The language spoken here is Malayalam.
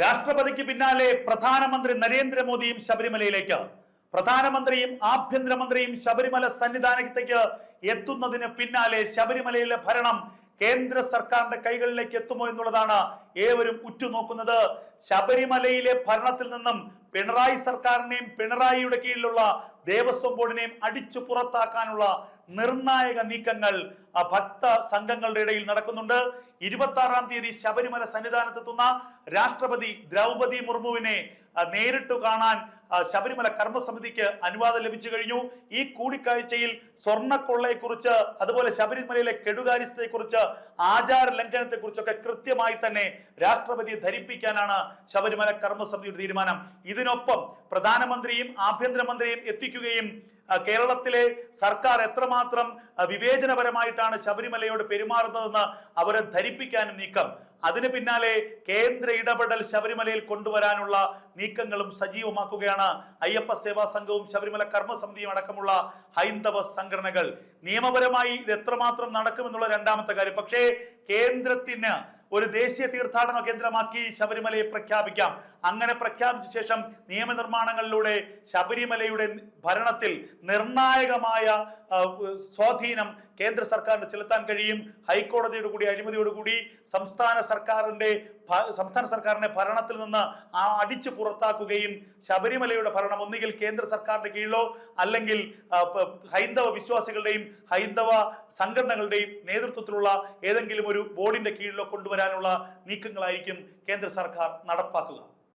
രാഷ്ട്രപതിക്ക് പിന്നാലെ പ്രധാനമന്ത്രി നരേന്ദ്രമോദിയും ശബരിമലയിലേക്ക്. പ്രധാനമന്ത്രിയും ആഭ്യന്തരമന്ത്രിയും ശബരിമല സന്നിധാനത്തേക്ക് എത്തുന്നതിന് പിന്നാലെ ശബരിമലയിലെ ഭരണം കേന്ദ്ര സർക്കാരിന്റെ കൈകളിലേക്ക് എത്തുമോ എന്നുള്ളതാണ് ഏവരും ഉറ്റുനോക്കുന്നത്. ശബരിമലയിലെ ഭരണത്തിൽ നിന്നും പിണറായി സർക്കാരിനെയും പിണറായിയുടെ കീഴിലുള്ള ദേവസ്വം ബോർഡിനെയും അടിച്ചു പുറത്താക്കാനുള്ള നിർണായക നീക്കങ്ങൾ ഭക്ത സംഘങ്ങളുടെ ഇടയിൽ നടക്കുന്നുണ്ട്. ഇരുപത്തി ആറാം തീയതി ശബരിമല സന്നിധാനത്തെത്തുന്ന രാഷ്ട്രപതി ദ്രൗപതി മുർമുവിനെ നേരിട്ട് കാണാൻ ശബരിമല കർമ്മസമിതിക്ക് അനുവാദം ലഭിച്ചു കഴിഞ്ഞു. ഈ കൂടിക്കാഴ്ചയിൽ സ്വർണക്കൊള്ളയെക്കുറിച്ച് അതുപോലെ ശബരിമലയിലെ കെടുകാര്യസ്ഥയെക്കുറിച്ച് ആചാര ലംഘനത്തെക്കുറിച്ചൊക്കെ കൃത്യമായി തന്നെ രാഷ്ട്രപതിയെ ധരിപ്പിക്കാനാണ് ശബരിമല കർമ്മസമിതിയുടെ തീരുമാനം. ഇതിനൊപ്പം പ്രധാനമന്ത്രിയും ആഭ്യന്തരമന്ത്രിയും എത്തിക്കുകയും കേരളത്തിലെ സർക്കാർ എത്രമാത്രം വിവേചനപരമായിട്ടാണ് ശബരിമലയോട് പെരുമാറുന്നതെന്ന് അവരെ ധരിപ്പിക്കാനും നീക്കം. അതിന് പിന്നാലെ കേന്ദ്ര ഇടപെടൽ ശബരിമലയിൽ കൊണ്ടുവരാനുള്ള നീക്കങ്ങളും സജീവമാക്കുകയാണ്. അയ്യപ്പ സേവാ സംഘവും ശബരിമല കർമ്മസമിതിയും അടക്കമുള്ള ഹൈന്ദവ സംഘടനകൾ. നിയമപരമായി ഇത് എത്രമാത്രം നടക്കുമെന്നുള്ള രണ്ടാമത്തെ കാര്യം. പക്ഷേ കേന്ദ്രത്തിന് ഒരു ദേശീയ തീർത്ഥാടന കേന്ദ്രമാക്കി ശബരിമലയെ പ്രഖ്യാപിക്കാം. അങ്ങനെ പ്രഖ്യാപിച്ച ശേഷം നിയമനിർമ്മാണങ്ങളിലൂടെ ശബരിമലയുടെ ഭരണത്തിൽ നിർണായകമായ സ്വാധീനം കേന്ദ്ര സർക്കാരിന് ചെലുത്താൻ കഴിയും. ഹൈക്കോടതിയുടെ കൂടി അഴിമതിയോടുകൂടി സംസ്ഥാന സർക്കാരിന്റെ സംസ്ഥാന സർക്കാരിന്റെ ഭരണത്തിൽ നിന്ന് ആ അടിച്ചു പുറത്താക്കുകയും ശബരിമലയുടെ ഭരണം ഒന്നുകിൽ കേന്ദ്ര സർക്കാരിന്റെ കീഴിലോ അല്ലെങ്കിൽ ഹൈന്ദവ വിശ്വാസികളുടെയും ഹൈന്ദവ സംഘടനകളുടെയും നേതൃത്വത്തിലുള്ള ഏതെങ്കിലും ഒരു ബോർഡിന്റെ കീഴിലോ കൊണ്ടുവരാനുള്ള നീക്കങ്ങളായിരിക്കും കേന്ദ്ര സർക്കാർ നടപ്പാക്കുക.